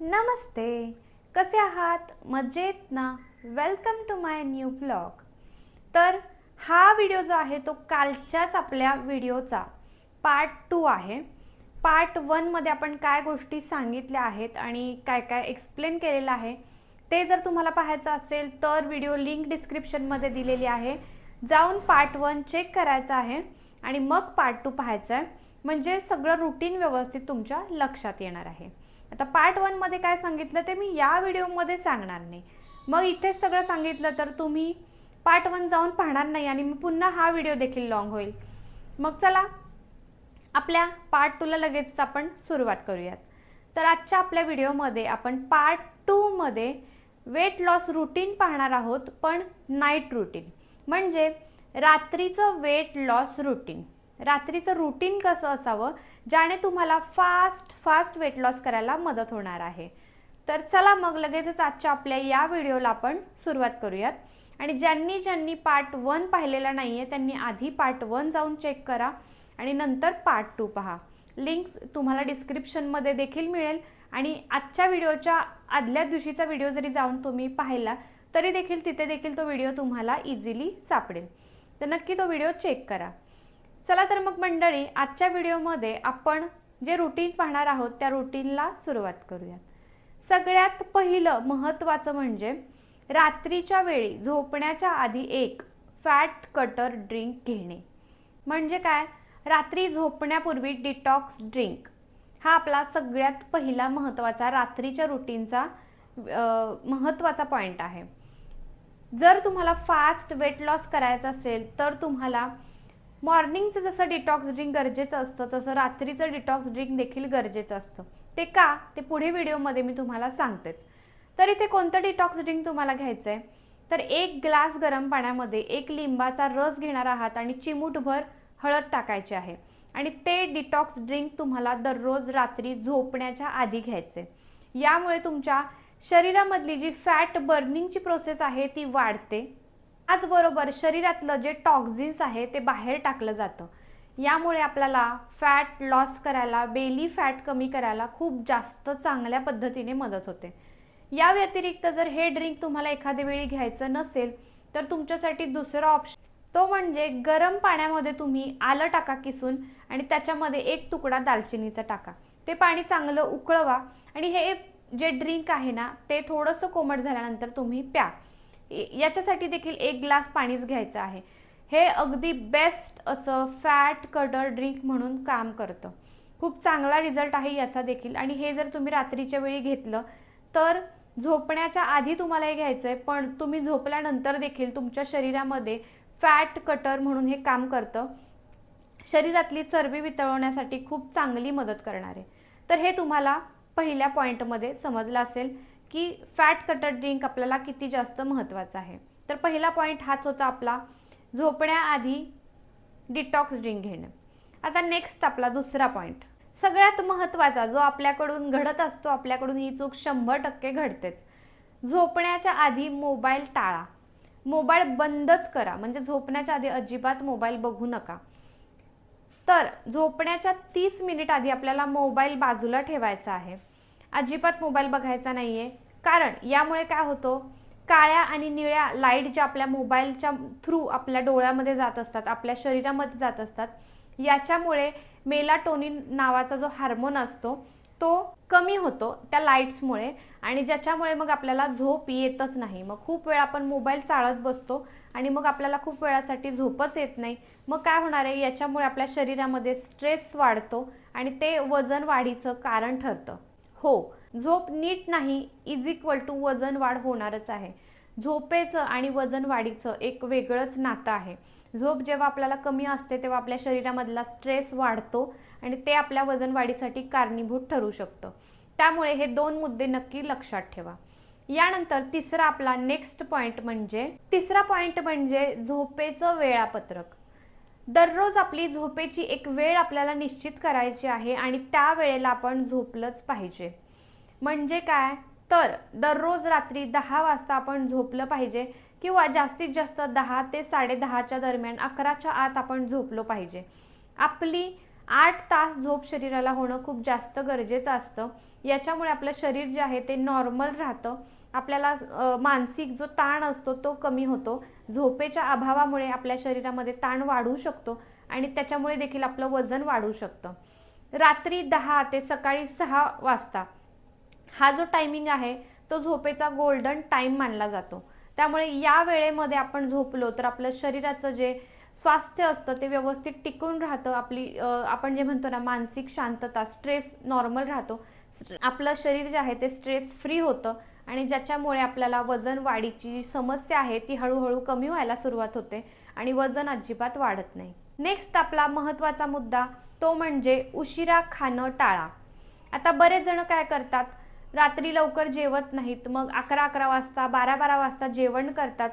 नमस्ते कसे आहात? मजेत ना? Welcome to my new blog तर हा व्हिडिओ जो आहे तो कालच्याच आपल्या व्हिडिओचा पार्ट टू आहे. पार्ट वनमध्ये आपण काय गोष्टी सांगितल्या आहेत आणि काय काय एक्सप्लेन केलेलं आहे ते जर तुम्हाला पाहायचं असेल तर व्हिडिओ लिंक डिस्क्रिप्शनमध्ये दिलेली आहे. जाऊन पार्ट वन चेक करायचं आहे आणि मग पार्ट टू पाहायचं आहे म्हणजे सगळं रुटीन व्यवस्थित तुमच्या लक्षात येणार आहे. आता पार्ट वनमध्ये काय सांगितलं ते मी या व्हिडिओमध्ये सांगणार नाही. मग इथेच सगळं सांगितलं तर तुम्ही पार्ट वन जाऊन पाहणार नाही आणि मी पुन्हा हा व्हिडिओ देखील लॉंग होईल. मग चला आपल्या पार्ट टूला लगेच आपण सुरुवात करूयात. तर आजच्या आपल्या व्हिडिओमध्ये आपण पार्ट टूमध्ये वेट लॉस रुटीन पाहणार आहोत पण नाईट रुटीन म्हणजे रात्रीचं वेट लॉस रुटीन रात्रीचं रुटीन कसं असावं ज्याने तुम्हाला फास्ट फास्ट वेट लॉस करायला मदत होणार आहे. तर चला मग लगेचच आजच्या आपल्या या व्हिडिओला आपण सुरुवात करूयात. आणि ज्यांनी ज्यांनी पार्ट वन पाहिलेला नाही आहे त्यांनी आधी पार्ट वन जाऊन चेक करा आणि नंतर पार्ट टू पहा. लिंक तुम्हाला डिस्क्रिप्शनमध्ये देखील मिळेल. आणि आजच्या व्हिडिओच्या आदल्या दिवशीचा व्हिडिओ जरी जाऊन तुम्ही पाहिला तरी देखील तिथे देखील तो व्हिडिओ तुम्हाला इझिली सापडेल. तर नक्की तो व्हिडिओ चेक करा. चला तर मग मंडळी आजच्या व्हिडिओमध्ये आपण जे रुटीन पाहणार आहोत त्या रुटीनला सुरुवात करूयात. सगळ्यात पहिलं महत्त्वाचं म्हणजे रात्रीच्या वेळी झोपण्याच्या आधी एक फॅट कटर ड्रिंक घेणे. म्हणजे काय? रात्री झोपण्यापूर्वी डिटॉक्स ड्रिंक हा आपला सगळ्यात पहिला महत्त्वाचा रात्रीच्या रुटीनचा महत्त्वाचा पॉईंट आहे. जर तुम्हाला फास्ट वेट लॉस करायचं असेल तर तुम्हाला मॉर्निंगचं जसं डिटॉक्स ड्रिंक गरजेचं असतं तसं रात्रीचं डिटॉक्स ड्रिंक देखील गरजेचं असतं. ते का? ते पुढे व्हिडिओमध्ये मी तुम्हाला सांगतेच. तर इथे कोणतं डिटॉक्स ड्रिंक तुम्हाला घ्यायचं आहे तर एक ग्लास गरम पाण्यामध्ये एक लिंबाचा रस घेणार आहात आणि चिमूटभर हळद टाकायची आहे. आणि ते डिटॉक्स ड्रिंक तुम्हाला दररोज रात्री झोपण्याच्या आधी घ्यायचे यामुळे तुमच्या शरीरामधली जी फॅट बर्निंगची प्रोसेस आहे ती वाढते. त्याचबरोबर शरीरातलं जे टॉक्झिन्स आहे ते बाहेर टाकलं जातं. यामुळे आपल्याला फॅट लॉस करायला बेली फॅट कमी करायला खूप जास्त चांगल्या पद्धतीने मदत होते. या व्यतिरिक्त जर हे ड्रिंक तुम्हाला एखाद्या वेळी घ्यायचं नसेल तर तुमच्यासाठी दुसरा ऑप्शन तो म्हणजे गरम पाण्यामध्ये तुम्ही आलं टाका किसून आणि त्याच्यामध्ये एक तुकडा दालचिनीचा टाका. ते पाणी चांगलं उकळवा आणि हे जे ड्रिंक आहे ना ते थोडंसं कोमट झाल्यानंतर तुम्ही प्या. याच्यासाठी देखील एक ग्लास पाणीच घ्यायचं आहे. हे अगदी बेस्ट असं फॅट कटर ड्रिंक म्हणून काम करतं. खूप चांगला रिझल्ट आहे याचा देखील. आणि हे जर तुम्ही रात्रीच्या वेळी घेतलं तर झोपण्याच्या आधी तुम्हाला हे घ्यायचं आहे पण तुम्ही झोपल्यानंतर देखील तुमच्या शरीरामध्ये फॅट कटर म्हणून हे काम करतं. शरीरातली चरबी वितळवण्यासाठी खूप चांगली मदत करणार. आहे तर हे तुम्हाला पहिल्या पॉईंटमध्ये समजलं असेल. की फॅट कटर ड्रिंक आपल्याला किती जास्त महत्त्वाचं आहे. तर पहिला पॉईंट हाच होता आपला झोपण्याआधी डिटॉक्स ड्रिंक घेणं. आता नेक्स्ट आपला दुसरा पॉईंट सगळ्यात महत्त्वाचा जो आपल्याकडून घडत असतो आपल्याकडून ही चूक शंभर टक्के घडतेच. झोपण्याच्या आधी मोबाईल टाळा. मोबाईल बंदच करा. म्हणजे झोपण्याच्या आधी अजिबात मोबाईल बघू नका. तर झोपण्याच्या तीस मिनिट आधी आपल्याला मोबाईल बाजूला ठेवायचा आहे. अजिबात मोबाईल बघायचा नाही आहे कारण यामुळे काय होतं काळ्या आणि निळ्या लाइट ज्या आपल्या मोबाईलच्या थ्रू आपल्या डोळ्यामध्ये जात असतात आपल्या शरीरामध्ये जात असतात याच्यामुळे मेलाटोनिन नावाचा जो हार्मोन असतो तो कमी होतो त्या लाईट्समुळे आणि ज्याच्यामुळे मग आपल्याला झोप येतच नाही. मग खूप वेळ आपण मोबाईल चाळत बसतो आणि मग आपल्याला खूप वेळासाठी झोपच येत नाही. मग काय होणार आहे? याच्यामुळे आपल्या शरीरामध्ये स्ट्रेस वाढतो आणि ते वजन वाढीचं कारण ठरतं. हो झोप नीट नाही इज इक्वल टू वजन वाढ होणारच आहे. झोपेचं आणि वजन वाढीचं एक वेगळंच नातं आहे. झोप जेव्हा आपल्याला कमी असते तेव्हा आपल्या शरीरामधला स्ट्रेस वाढतो आणि ते आपल्या वजन वाढीसाठी कारणीभूत ठरू शकतं. त्यामुळे हे दोन मुद्दे नक्की लक्षात ठेवा. यानंतर तिसरा आपला नेक्स्ट पॉईंट म्हणजे तिसरा पॉईंट म्हणजे झोपेचं वेळापत्रक. दररोज आपली झोपेची एक वेळ आपल्याला निश्चित करायची आहे आणि त्या वेळेला आपण झोपलंच पाहिजे. म्हणजे काय? तर दररोज रात्री दहा वाजता आपण झोपलं पाहिजे किंवा जास्तीत जास्त दहा ते साडेदहाच्या दरम्यान अकराच्या आत आपण झोपलो पाहिजे. आपली आठ तास झोप शरीराला होणं खूप जास्त गरजेचं असतं. याच्यामुळे आपलं शरीर जे आहे ते नॉर्मल राहतं. आपल्याला मानसिक जो ताण असतो तो कमी होतो. झोपेच्या अभावामुळे आपल्या शरीरामध्ये ताण वाढू शकतो आणि त्याच्यामुळे देखील आपलं वजन वाढू शकतं. रात्री दहा ते सकाळी सहा वाजता हा जो टायमिंग आहे तो झोपेचा गोल्डन टाईम मानला जातो. त्यामुळे या वेळेमध्ये आपण झोपलो तर आपलं शरीराचं जे स्वास्थ्य असतं ते व्यवस्थित टिकून राहतं. आपली आपण जे म्हणतो ना मानसिक शांतता स्ट्रेस नॉर्मल राहतो. आपलं शरीर जे आहे ते स्ट्रेस फ्री होतं आणि ज्याच्यामुळे आपल्याला वजन वाढीची जी समस्या आहे ती हळूहळू कमी व्हायला सुरुवात होते आणि वजन अजिबात वाढत नाही. नेक्स्ट आपला महत्त्वाचा मुद्दा तो म्हणजे उशिरा खाणं टाळा. आता बरेच जण काय करतात रात्री लवकर जेवत नाहीत मग अकरा अकरा वाजता बारा बारा वाजता जेवण करतात.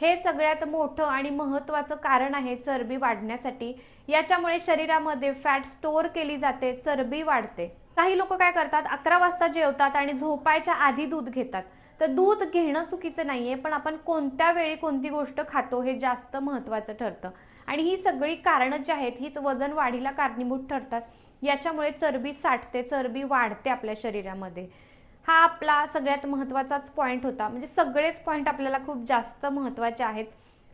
हे सगळ्यात मोठं आणि महत्त्वाचं कारण आहे चरबी वाढण्यासाठी. याच्यामुळे शरीरामध्ये फॅट स्टोअर केली जाते चरबी वाढते. काही लोक काय करतात अकरा वाजता जेवतात आणि झोपायच्या आधी दूध घेतात. तर दूध घेणं चुकीचं नाहीये पण आपण कोणत्या वेळी कोणती गोष्ट खातो हे जास्त महत्त्वाचं ठरतं. आणि ही सगळी कारणं जी आहेत हीच वजन वाढीला कारणीभूत ठरतात. याच्यामुळे चरबी साठते चरबी वाढते आपल्या शरीरामध्ये. हा आपला सगळ्यात महत्त्वाचाच पॉईंट होता. म्हणजे सगळेच पॉईंट आपल्याला खूप जास्त महत्त्वाचे आहेत.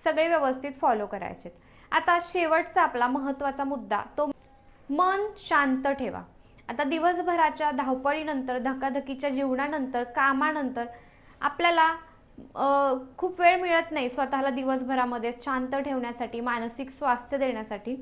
सगळे व्यवस्थित फॉलो करायचे आता शेवटचा आपला महत्त्वाचा मुद्दा तो मन शांत ठेवा. आता दिवसभराच्या धावपळीनंतर धकाधकीच्या जीवनानंतर कामानंतर आपल्याला खूप वेळ मिळत नाही स्वतःला दिवसभरामध्ये शांत ठेवण्यासाठी मानसिक स्वास्थ्य देण्यासाठी.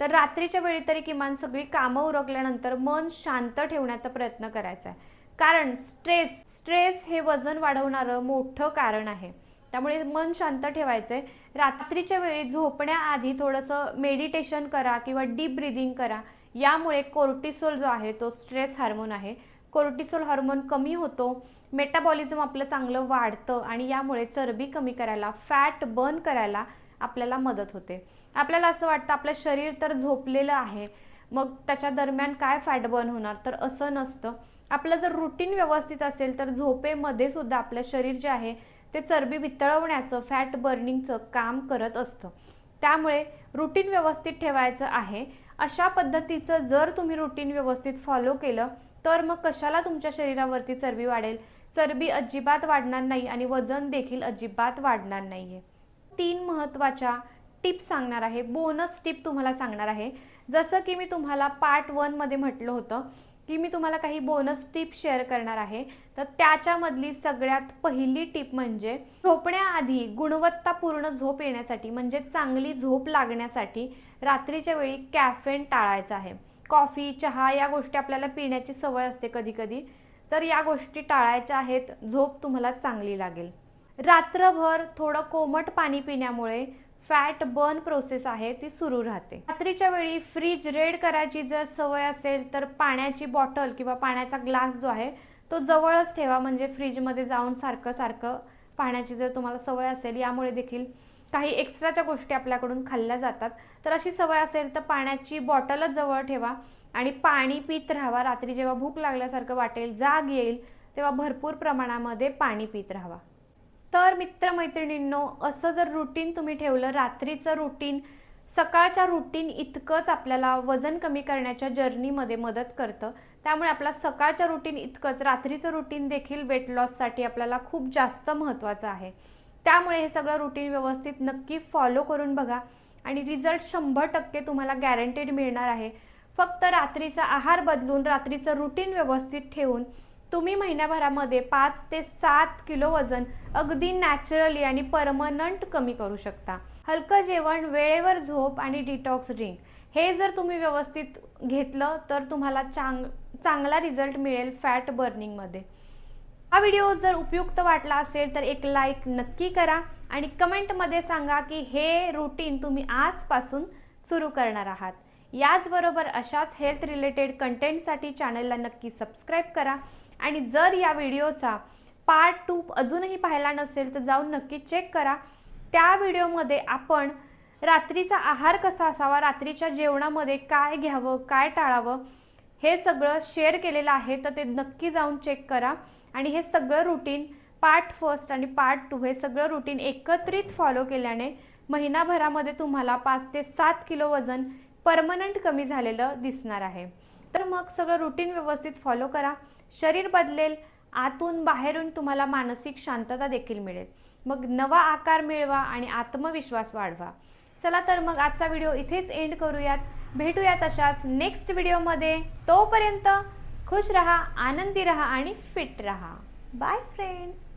तर रात्रीच्या वेळी तरी किमान सगळी कामं उरकल्यानंतर मन शांत ठेवण्याचा प्रयत्न करायचा आहे. कारण स्ट्रेस स्ट्रेस हे वजन वाढवणारं मोठं कारण आहे. त्यामुळे मन शांत ठेवायचं आहे रात्रीच्या वेळी झोपण्याआधी थोडंसं मेडिटेशन करा किंवा डीप ब्रिदिंग करा. यामुळे कोर्टिसोल जो आहे तो स्ट्रेस हार्मोन आहे. कोर्टिसोल हार्मोन कमी होतो मेटाबॉलिझम आपलं चांगलं वाढतं आणि यामुळे चरबी कमी करायला फॅट बर्न करायला आपल्याला मदत होते. आपल्याला असं वाटतं आपलं शरीर तर झोपलेलं आहे. मग त्याच्या दरम्यान काय फॅट बर्न होणार? तर असं नसतं. आपलं जर रुटीन व्यवस्थित असेल तर झोपेमध्ये सुद्धा आपलं शरीर जे आहे ते चरबी वितळवण्याचं फॅट बर्निंगचं काम करत असतं. त्यामुळे रुटीन व्यवस्थित ठेवायचं आहे. अशा पद्धतीचं जर तुम्ही रुटीन व्यवस्थित फॉलो केलं तर मग कशाला तुमच्या शरीरावरती चरबी वाढेल? चरबी अजिबात वाढणार नाही आणि वजन देखील अजिबात वाढणार नाही आहे तीन महत्त्वाच्या टिप सांगणार आहे. बोनस टिप तुम्हाला सांगणार आहे. जसं की मी तुम्हाला पार्ट वनमध्ये म्हटलं होतं की मी तुम्हाला काही बोनस टिप शेअर करणार आहे. तर त्याच्यामधली सगळ्यात पहिली टिप म्हणजे झोपण्याआधी गुणवत्तापूर्ण झोप येण्यासाठी म्हणजे चांगली झोप लागण्यासाठी रात्रीच्या वेळी कॅफेन टाळायचं आहे. कॉफी चहा या गोष्टी आपल्याला पिण्याची सवय असते कधीकधी. तर या गोष्टी टाळायच्या आहेत. झोप तुम्हाला चांगली लागेल. रात्रभर थोडं कोमट पाणी पिण्यामुळे फॅट बर्न प्रोसेस आहे ती सुरू राहते. रात्रीच्या वेळी फ्रीज रेड करायची जर सवय असेल तर पाण्याची बॉटल किंवा पाण्याचा ग्लास जो आहे तो जवळच ठेवा. म्हणजे फ्रीजमध्ये जाऊन सारखं सारखं पाण्याची जर तुम्हाला सवय असेल यामुळे देखील काही एक्स्ट्राच्या गोष्टी आपल्याकडून खाल्ल्या जातात. तर अशी सवय असेल तर पाण्याची बॉटलच जवळ ठेवा आणि पाणी पित राहावा. रात्री जेव्हा भूक लागल्यासारखं वाटेल जाग येईल तेव्हा भरपूर प्रमाणामध्ये पाणी पित राहावा. तर मित्रमैत्रिणींनो असं जर रुटीन तुम्ही ठेवलं रात्रीचं रुटीन सकाळच्या रुटीन इतकंच आपल्याला वजन कमी करण्याच्या जर्नीमध्ये मदत करतं. त्यामुळे आपला सकाळच्या रुटीन इतकंच रात्रीचं रुटीन देखील वेट लॉससाठी आपल्याला खूप जास्त महत्त्वाचं आहे. त्यामुळे हे सगळं रुटीन व्यवस्थित नक्की फॉलो करून बघा आणि रिझल्ट शंभर टक्के तुम्हाला गॅरंटेड मिळणार आहे. फक्त रात्रीचा आहार बदलून रात्रीचं रुटीन व्यवस्थित ठेवून तुम्ही महिन्याभरामध्ये पाच ते सात किलो वजन अगदी नॅचरली आणि परमनंट कमी करू शकता. हलकं जेवण वेळेवर झोप आणि डिटॉक्स ड्रिंक हे जर तुम्ही व्यवस्थित घेतलं तर तुम्हाला चांग चांगला रिझल्ट मिळेल फॅट बर्निंगमध्ये हा व्हिडिओ जर उपयुक्त वाटला असेल तर एक लाईक नक्की करा आणि कमेंटमध्ये सांगा की हे रुटीन तुम्ही आजपासून सुरू करणार आहात. याचबरोबर अशाच हेल्थ रिलेटेड कंटेंटसाठी चॅनलला नक्की सबस्क्राईब करा. आणि जर या व्हिडिओचा पार्ट टू अजूनही पाहिला नसेल तर जाऊन नक्की चेक करा. त्या व्हिडिओमध्ये आपण रात्रीचा आहार कसा असावा रात्रीच्या जेवणामध्ये काय घ्यावं काय टाळावं हे सगळं शेअर केलेलं आहे तर ते नक्की जाऊन चेक करा. आणि हे सगळं रुटीन पार्ट फर्स्ट आणि पार्ट टू हे सगळं रुटीन एकत्रित फॉलो केल्याने महिनाभरामध्ये तुम्हाला पाच ते सात किलो वजन परमनंट कमी झालेलं दिसणार आहे. तर मग सगळं रुटीन व्यवस्थित फॉलो करा. शरीर बदलेल आतून बाहेरून तुम्हाला मानसिक शांतता देखील मिळेल. मग नवा आकार मिळवा आणि आत्मविश्वास वाढवा. चला तर मग आजचा व्हिडिओ इथेच एंड करूयात. भेटूयात अशाच नेक्स्ट व्हिडिओमध्ये. तोपर्यंत खुश रहा आनंदी रहा आणि फिट रहा. Bye friends